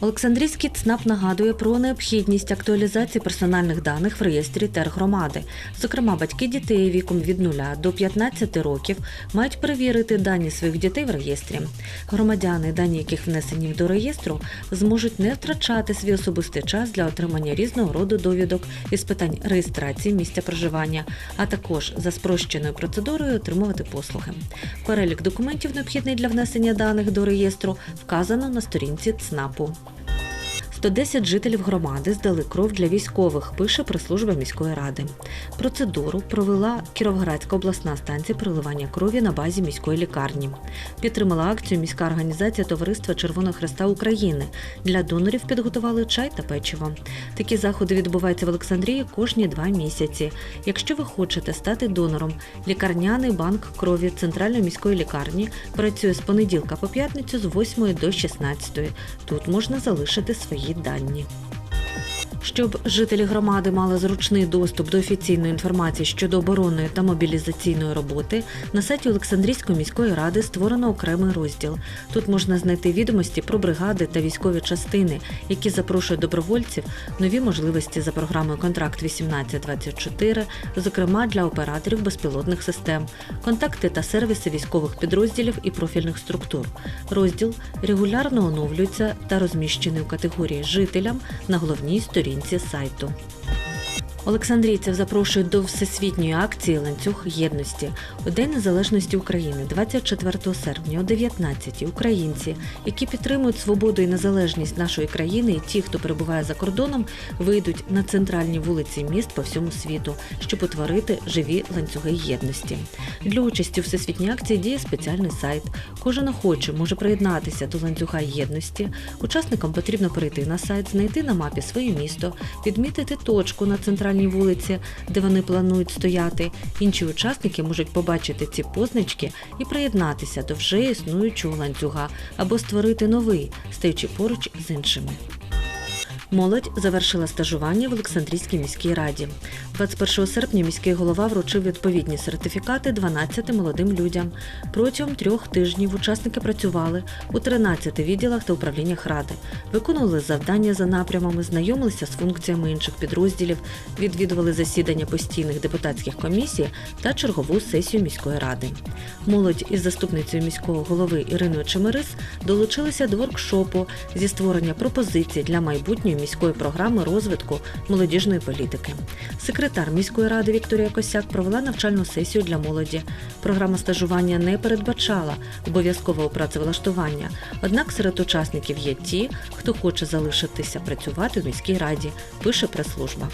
Олександрійський ЦНАП нагадує про необхідність актуалізації персональних даних в реєстрі тергромади. Зокрема, батьки дітей віком від 0 до 15 років мають перевірити дані своїх дітей в реєстрі. Громадяни, дані яких внесені до реєстру, зможуть не втрачати свій особистий час для отримання різного роду довідок із питань реєстрації місця проживання, а також за спрощеною процедурою отримувати послуги. Перелік документів, необхідний для внесення даних до реєстру, вказано на сторінці ЦНАПу. 110 жителів громади здали кров для військових, пише прес-служба міської ради. Процедуру провела Кіровоградська обласна станція переливання крові на базі міської лікарні. Підтримала акцію міська організація Товариства Червоного Хреста України. Для донорів підготували чай та печиво. Такі заходи відбуваються в Олександрії кожні два місяці. Якщо ви хочете стати донором, лікарняний банк крові центральної міської лікарні працює з понеділка по п'ятницю з 8 до 16. Тут можна залишити свої дані. Щоб жителі громади мали зручний доступ до офіційної інформації щодо оборонної та мобілізаційної роботи, на сайті Олександрійської міської ради створено окремий розділ. Тут можна знайти відомості про бригади та військові частини, які запрошують добровольців, нові можливості за програмою Контракт 1824, зокрема для операторів безпілотних систем, контакти та сервіси військових підрозділів і профільних структур. Розділ регулярно оновлюється та розміщений у категорії жителям на головній сторінці сайту. Олександрійців запрошують до всесвітньої акції Ланцюг єдності у День Незалежності України, 24 серпня о 19 Українці, які підтримують свободу і незалежність нашої країни, і ті, хто перебуває за кордоном, вийдуть на центральні вулиці міст по всьому світу, щоб утворити живі ланцюги єдності. Для участі у всесвітній акції діє спеціальний сайт. Кожен охочий може приєднатися до ланцюга єдності. Учасникам потрібно перейти на сайт, знайти на мапі своє місто, відмітити точку на центральній вулиці, де вони планують стояти. Інші учасники можуть побачити ці позначки і приєднатися до вже існуючого ланцюга або створити новий, стаючи поруч з іншими. Молодь завершила стажування в Олександрійській міській раді. 21 серпня міський голова вручив відповідні сертифікати 12 молодим людям. Протягом трьох тижнів учасники працювали у 13 відділах та управліннях ради, виконували завдання за напрямами, знайомилися з функціями інших підрозділів, відвідували засідання постійних депутатських комісій та чергову сесію міської ради. Молодь із заступницею міського голови Іриною Чемерис долучилися до воркшопу зі створення пропозицій для майбутньої міської програми розвитку молодіжної політики. Секретар міської ради Вікторія Косяк провела навчальну сесію для молоді. Програма стажування не передбачала обов'язкового працевлаштування. Однак серед учасників є ті, хто хоче залишитися працювати у міській раді, пише прес-служба.